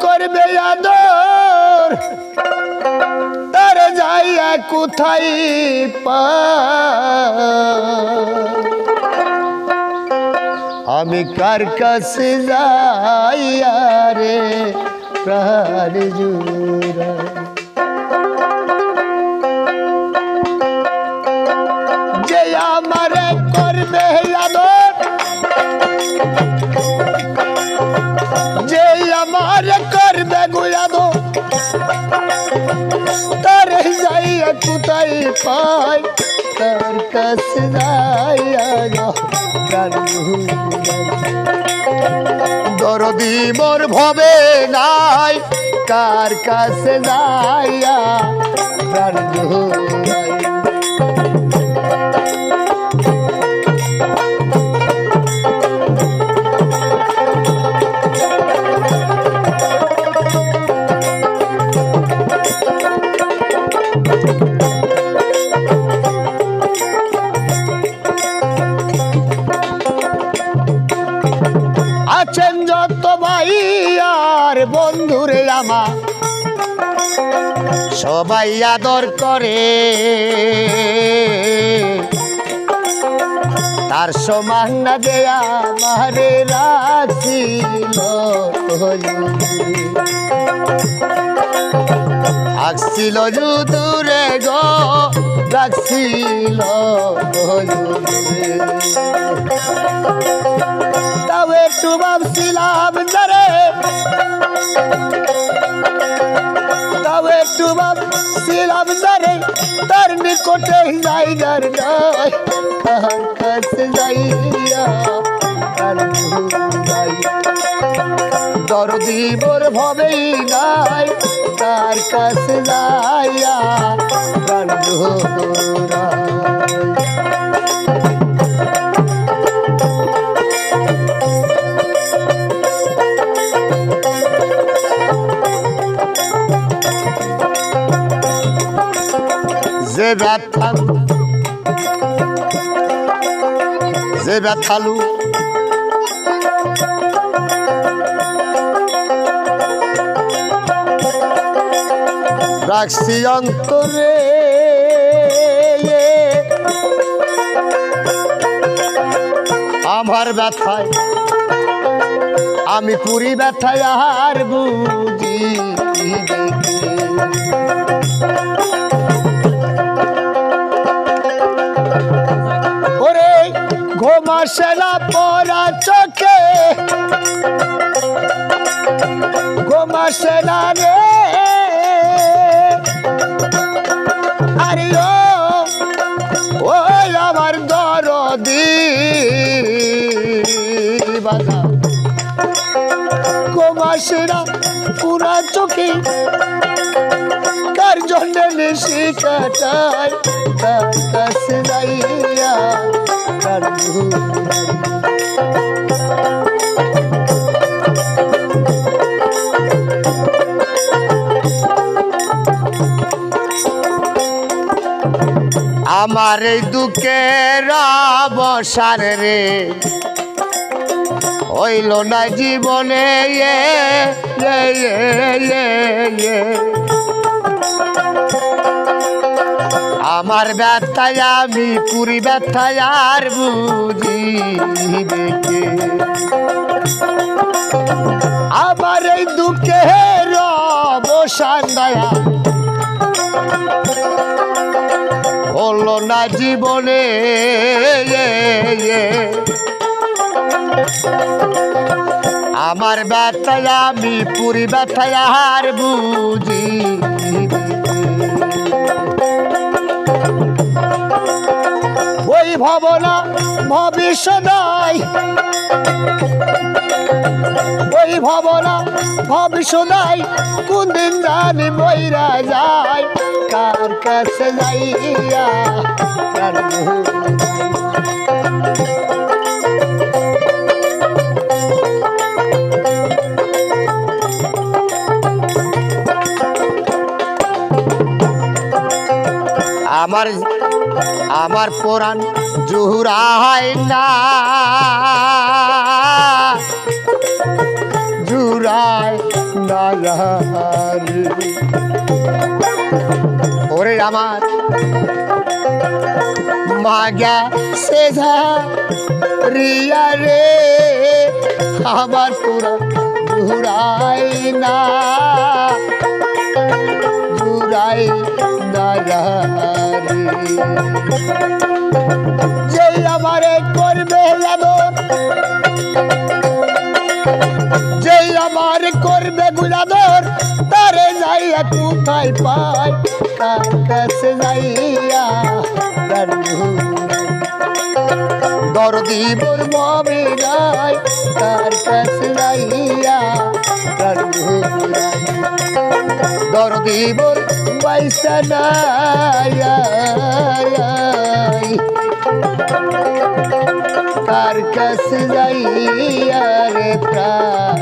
করবে আদর, তার যাইয়া কোথায় আমি কার কাছে যাইয়া রে প্রাণ জুড়া যে আমারে করবে আদর পাই তার কাছে যাই। দরদি মোর ভবে নাই কার কাছে যাইয়া প্রাণ আছেন যত ভাই আর বন্ধুরে আমার। সবাই আদর করে। তার সমান না দেয়া মারে রাখিল আসছিল যুদুরে গো, রাখছিল তাও একটু ভাবছিলাম যারে তাও একটু ভাবছিলাম যারে তার নিকটে নয় তার কাছে যাইয়া দরদি মোর ভবেই নাই তার কাছে যে যে ব্যথালু রাখছি অন্তরে। আমার ব্যথায়, আমি পুরি ব্যথায় আর বুঝি ওরে ঘুমাসে না পরা চোখে ঘুমাসে রে। দরদি বাধা। ঘুমাসে না পুরা চোখে কার জন্য নিশি কাটায়? তার কাছে যাইয়া তার আমার এই দুঃখের অবসার রে। হইল না জীবনে। আমার ব্যথায় আমি পুরী ব্যথায় আর বুঝি দেখে আমার এই দুঃখের অবসান দয়া। হলো না জীবনে এ, এ। আমার ব্যথায় আমি পুরি ব্যথায় আর বুঝি ওই ভাবনা ভবিষ্যদায় ওই ভাবনা ভবিষ্যদায় কোন দিন জানি মইরা যায়, কার কাছে যাইয়া আমার আমার পুরাণ জুহুরাই না। জুড়ায় নাগারে ওরে আমার মাগা সেঝা রিয়া রে আমার পুরা ঘুরাই না। ঘুরাই না যেই আমারে করবে আদর যেই আমার করবে গুলাদর তারে যাইয়া কোথায় পাই তার কাছে যাইয়া। দরদি মোর মমি নাই, তার কাছে যাইয়া দরদি মোর পয়সা নাই তার কাছে যাইয়া রে প্রাণ